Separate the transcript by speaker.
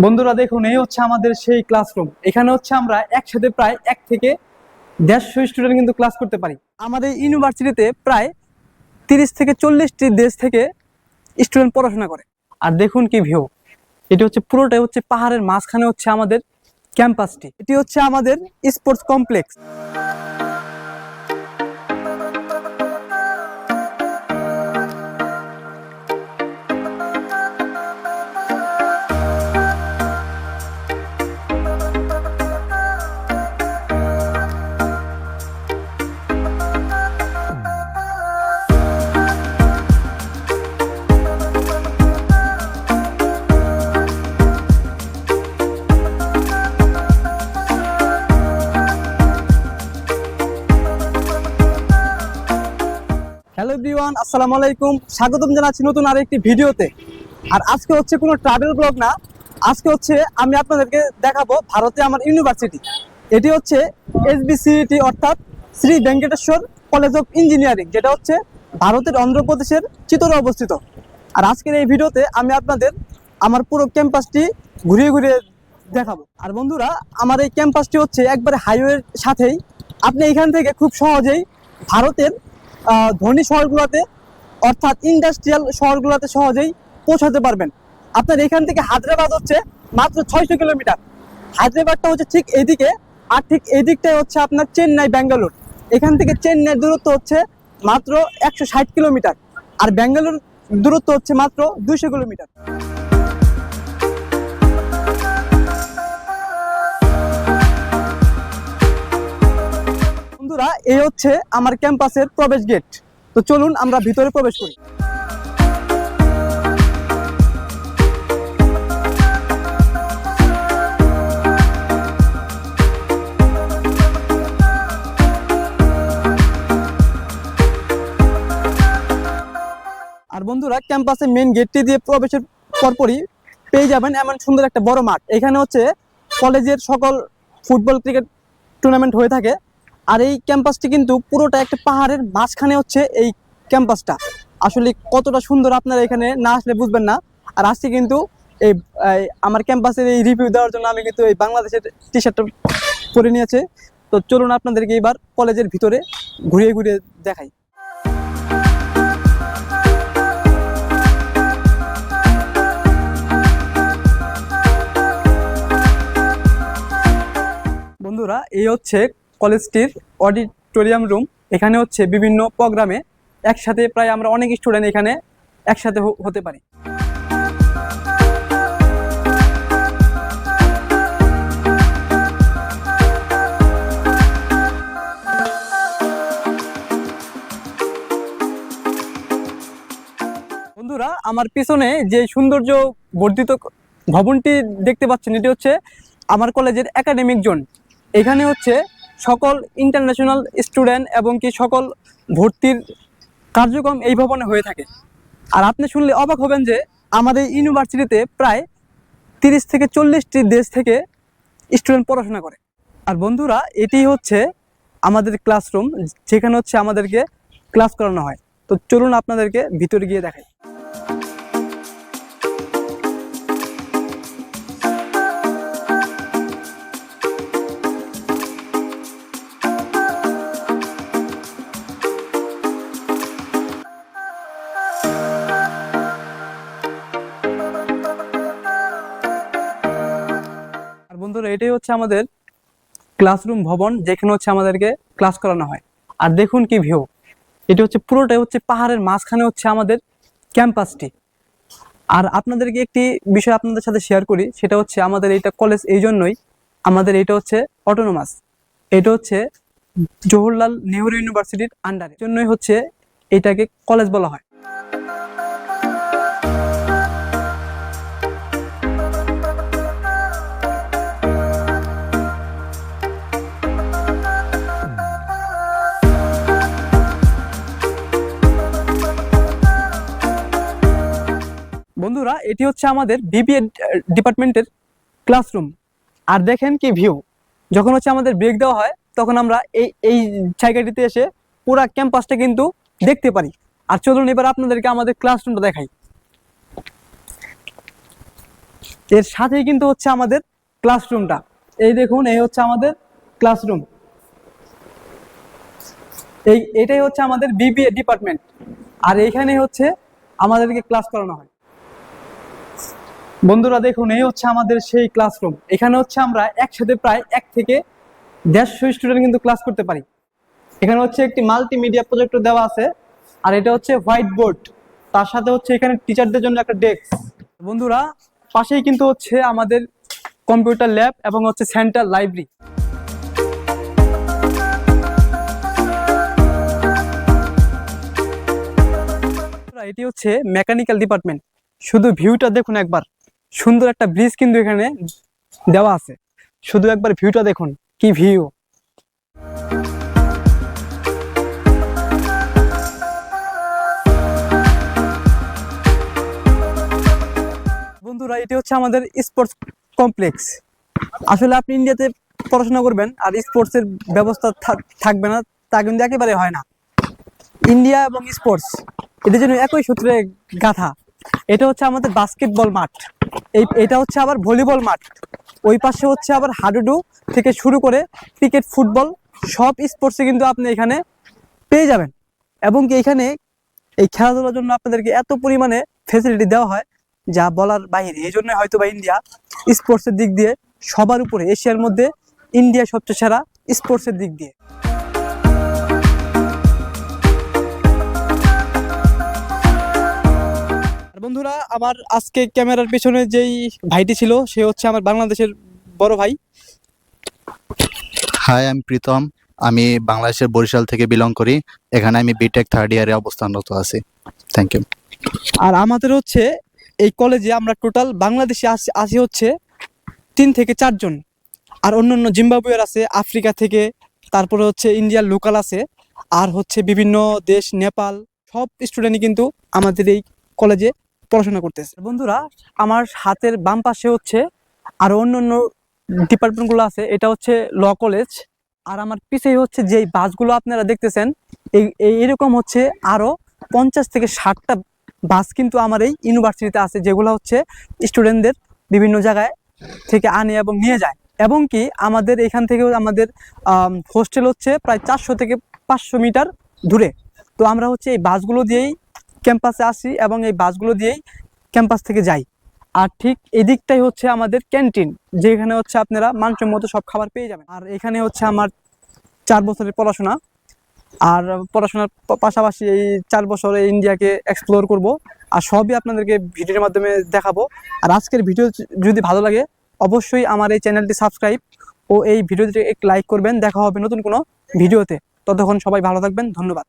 Speaker 1: বন্ধুরা দেখুন, এই হচ্ছে আমাদের সেই ক্লাসরুম এখানে হচ্ছে আমরা একসাথে প্রায় এক থেকে দেড়শো স্টুডেন্ট কিন্তু ক্লাস করতে পারি। আমাদের ইউনিভার্সিটিতে প্রায় তিরিশ থেকে চল্লিশটি দেশ থেকে স্টুডেন্ট পড়াশোনা করে। আর দেখুন কি ভিউ এটি হচ্ছে, পুরোটাই হচ্ছে পাহাড়ের মাঝখানে হচ্ছে আমাদের ক্যাম্পাসটি এটি হচ্ছে আমাদের স্পোর্টস কমপ্লেক্স এভরিওয়ান আসসালামু আলাইকুম। স্বাগতম জানাচ্ছি নতুন আরেকটি ভিডিওতে। আর আজকে হচ্ছে কোনো ট্রাভেল ব্লগ না। আজকে হচ্ছে আমি আপনাদেরকে দেখাবো ভারতে আমার ইউনিভার্সিটি এটি হচ্ছে এসবিসিটি অর্থাৎ Shri Venkateswara college of engineering যেটা হচ্ছে ভারতের অন্ধ্রপ্রদেশের চিতরে অবস্থিত। আর আজকের এই ভিডিওতে আমি আপনাদের আমার পুরো ক্যাম্পাসটি ঘুরিয়ে ঘুরিয়ে দেখাবো। আর বন্ধুরা, আমার এই ক্যাম্পাসটি হচ্ছে একবারে হাইওয়ের সাথেই। আপনি এখান থেকে খুব সহজেই ভারতের ধনী শহরগুলোতে, অর্থাৎ ইন্ডাস্ট্রিয়াল শহরগুলোতে সহজেই পৌঁছাতে পারবেন। আপনার এখান থেকে হায়দ্রাবাদ হচ্ছে মাত্র ছয়শো কিলোমিটার। হায়দ্রাবাদটা হচ্ছে ঠিক এদিকে, আর ঠিক এই দিকটাই হচ্ছে আপনার চেন্নাই, ব্যাঙ্গালোর। এখান থেকে চেন্নাইয়ের দূরত্ব হচ্ছে মাত্র একশো ষাট কিলোমিটার, আর ব্যাঙ্গালোর দূরত্ব হচ্ছে মাত্র দুইশো কিলোমিটার। বন্ধুরা, এই হচ্ছে আমার ক্যাম্পাসের প্রবেশ গেট তো চলুন আমরা ভিতরে প্রবেশ করি। আর বন্ধুরা ক্যাম্পাসে মেন গেটটি দিয়ে প্রবেশের পরপরই পেয়ে যাবেন এমন সুন্দর একটা বড় মাঠ। এখানে হচ্ছে কলেজের সকল ফুটবল ক্রিকেট টুর্নামেন্ট হয়ে থাকে। আর এই ক্যাম্পাসটি কিন্তু পুরোটা একটা পাহাড়ের মাঝখানে হচ্ছে এই ক্যাম্পাসটা। আসলে কতটা সুন্দর আপনারা এখানে না আসলে বুঝবেন না। আর আজকে কিন্তু এই আমার ক্যাম্পাসের এই রিভিউ দেওয়ার জন্য আমি কিন্তু এই বাংলাদেশের টি শার্টটা পরে নিয়েছে। তো চলুন আপনাদেরকে এবার কলেজের ভিতরে ঘুরিয়ে ঘুরিয়ে দেখাই। বন্ধুরা, এই হচ্ছে কলেজটির অডিটোরিয়াম রুম। এখানে হচ্ছে বিভিন্ন প্রোগ্রামে একসাথে প্রায় আমরা অনেক স্টুডেন্ট এখানে একসাথে হতে পারি। বন্ধুরা, আমার পিছনে যে সৌন্দর্য বর্ধিত ভবনটি দেখতে পাচ্ছেন, এটি হচ্ছে আমার কলেজের একাডেমিক জোন এখানে হচ্ছে সকল ইন্টারন্যাশনাল স্টুডেন্ট এবং কি সকল ভর্তির কার্যক্রম এই ভবনে হয়ে থাকে। আর আপনি শুনলে অবাক হবেন যে আমাদের ইউনিভার্সিটিতে প্রায় তিরিশ থেকে চল্লিশটি দেশ থেকে স্টুডেন্ট পড়াশোনা করে। আর বন্ধুরা, এটি হচ্ছে আমাদের ক্লাসরুম যেখানে হচ্ছে আমাদেরকে ক্লাস করানো হয়। তো চলুন আপনাদেরকে ভিতরে গিয়ে দেখাই। এটাই হচ্ছে আমাদের ক্লাসরুম ভবন, যেখানে হচ্ছে আমাদেরকে ক্লাস করানো হয়। আর দেখুন কি ভিউ এটি হচ্ছে পুরোটাই হচ্ছে পাহাড়ের মাঝখানে হচ্ছে আমাদের ক্যাম্পাসটি আর আপনাদেরকে একটি বিষয় আপনাদের সাথে শেয়ার করি, সেটা হচ্ছে আমাদের এইটা কলেজ এই জন্যই আমাদের এটা হচ্ছে অটোনোমাস এটা হচ্ছে জওহরলাল নেহরু ইউনিভার্সিটির আন্ডারে জন্যই হচ্ছে এটাকে কলেজ বলা হয়। বন্ধুরা, এটি হচ্ছে আমাদের বিবিএ ডিপার্টমেন্টের ক্লাসরুম আর দেখেন কি ভিউ যখন হচ্ছে আমাদের ব্রেক দেওয়া হয়, তখন আমরা এই এই জায়গাটিতে এসে পুরা ক্যাম্পাসটা কিন্তু দেখতে পারি। আর চলুন এবার আপনাদেরকে আমাদের ক্লাসরুমটা দেখাই। এর সাথেই কিন্তু হচ্ছে আমাদের ক্লাসরুমটা এই দেখুন, এই হচ্ছে আমাদের ক্লাসরুম এই, এটাই হচ্ছে আমাদের বিবিএ ডিপার্টমেন্ট আর এইখানে হচ্ছে আমাদেরকে ক্লাস করানো হয়। বন্ধুরা, দেখুন, এই হচ্ছে আমাদের সেই ক্লাসরুম এখানে হচ্ছে আমরা একসাথে প্রায় এক থেকে দেড়শো স্টুডেন্ট কিন্তু ক্লাস করতে পারি। এখানে হচ্ছে একটি মাল্টিমিডিয়া প্রজেক্টর দেওয়া আছে, আর এটা হচ্ছে হোয়াইট বোর্ড তার সাথে হচ্ছে এখানে টিচারদের জন্য একটা ডেস্ক বন্ধুরা, পাশেই কিন্তু হচ্ছে আমাদের কম্পিউটার ল্যাব এবং হচ্ছে সেন্ট্রাল লাইব্রেরি এটি হচ্ছে মেকানিক্যাল ডিপার্টমেন্ট শুধু ভিউটা দেখুন একবার। সুন্দর একটা ব্রিজ কিন্তু এখানে দেওয়া আছে। শুধু একবার ভিউটা দেখুন, কি ভিউ বন্ধুরা, এটি হচ্ছে আমাদের স্পোর্টস কমপ্লেক্স আসলে আপনি ইন্ডিয়াতে পড়াশোনা করবেন, আর স্পোর্টসের ব্যবস্থা থাক- থাকবে না, তা কিন্তু একেবারে হয় না। ইন্ডিয়া এবং স্পোর্টস এদের জন্য একই সূত্রে গাথা। এটা হচ্ছে আমাদের বাস্কেটবল মাঠ। এই, এটা হচ্ছে আবার ভলিবল মাঠ। ওই পাশে হচ্ছে আবার হাডুডু থেকে শুরু করে ক্রিকেট ফুটবল সব স্পোর্টসে কিন্তু আপনি এখানে পেয়ে যাবেন। এবং কি এখানে এই খেলাধুলার জন্য আপনাদেরকে এত পরিমাণে ফেসিলিটি দেওয়া হয় যা বলার বাহিরে। এই জন্য হয়তো বা ইন্ডিয়া স্পোর্টসের দিক দিয়ে সবার উপরে, এশিয়ার মধ্যে ইন্ডিয়া সবচেয়ে সেরা স্পোর্টসের দিক দিয়ে। বন্ধুরা আমার আজকে ক্যামেরার পেছনে যেই ভাইটি ছিল সে হচ্ছে আমার বাংলাদেশের বড় ভাই।
Speaker 2: হাই আমি প্রীতম আমি বাংলাদেশের বরিশাল থেকে বিলং করি। এখানে আমি বিটেক থার্ড ইয়ারে অবস্থানরত আছি। থ্যাংক ইউ
Speaker 1: আর আমাদের হচ্ছে এই কলেজে আমরা টোটাল বাংলাদেশে আসি হচ্ছে তিন থেকে চারজন আর অন্য অন্য জিম্বাবুয়ের আছে আফ্রিকা থেকে তারপরে হচ্ছে ইন্ডিয়ার লোকাল আছে আর হচ্ছে বিভিন্ন দেশ নেপাল সব স্টুডেন্টই কিন্তু আমাদের এই কলেজে পড়াশোনা করতেছে। বন্ধুরা, আমার হাতের বাম পাশে হচ্ছে আর অন্য অন্য ডিপার্টমেন্টগুলো আছে, এটা হচ্ছে ল কলেজ আর আমার পিছেই হচ্ছে যেই বাসগুলো আপনারা দেখতেছেন, এই, এই- এরকম হচ্ছে আরও পঞ্চাশ থেকে ষাটটা বাস কিন্তু আমার এই ইউনিভার্সিটিতে আছে, যেগুলো হচ্ছে স্টুডেন্টদের বিভিন্ন জায়গায় থেকে আনে এবং নিয়ে যায়। এবং কি আমাদের এখান থেকেও আমাদের হোস্টেল হচ্ছে প্রায় চারশো থেকে পাঁচশো মিটার দূরে। তো আমরা হচ্ছে এই বাসগুলো দিয়েই ক্যাম্পাসে আসি এবং এই বাসগুলো দিয়েই ক্যাম্পাস থেকে যাই। আর ঠিক এদিকটাই হচ্ছে আমাদের ক্যান্টিন, যেখানে হচ্ছে আপনারা মানসম্মত সব খাবার পেয়ে যাবেন। আর এখানে হচ্ছে আমার চার বছরের পড়াশোনা। আর পড়াশোনার পাশাপাশি এই চার বছরে ইন্ডিয়াকে এক্সপ্লোর করব। আর সবই আপনাদেরকে ভিডিওর মাধ্যমে দেখাবো। আর আজকের ভিডিও যদি ভালো লাগে, অবশ্যই আমার এই চ্যানেলটি সাবস্ক্রাইব ও এই ভিডিওটি এক লাইক করবেন। দেখা হবে নতুন কোনো ভিডিওতে। ততক্ষণ সবাই ভালো থাকবেন। ধন্যবাদ।